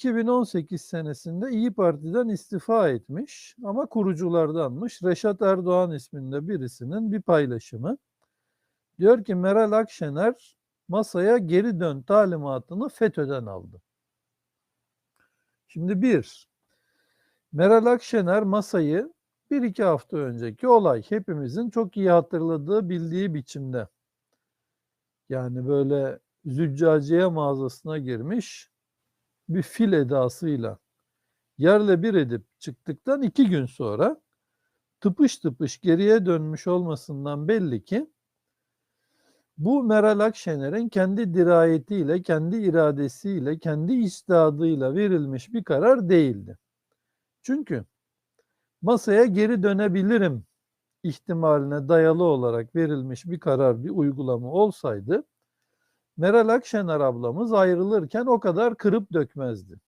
2018 senesinde İyi Parti'den istifa etmiş ama kuruculardanmış. Reşat Erdoğan isminde birisinin bir paylaşımı. Diyor ki Meral Akşener masaya geri dön talimatını FETÖ'den aldı. Şimdi bir, Meral Akşener masayı bir iki hafta önceki olay hepimizin çok iyi hatırladığı bildiği biçimde yani böyle züccaciye mağazasına girmiş bir fil edasıyla yerle bir edip çıktıktan iki gün sonra tıpış tıpış geriye dönmüş olmasından belli ki bu Meral Akşener'in kendi dirayetiyle, kendi iradesiyle, kendi istidadıyla verilmiş bir karar değildi. Çünkü masaya geri dönebilirim ihtimaline dayalı olarak verilmiş bir karar, bir uygulama olsaydı Meral Akşener ablamız ayrılırken o kadar kırıp dökmezdi.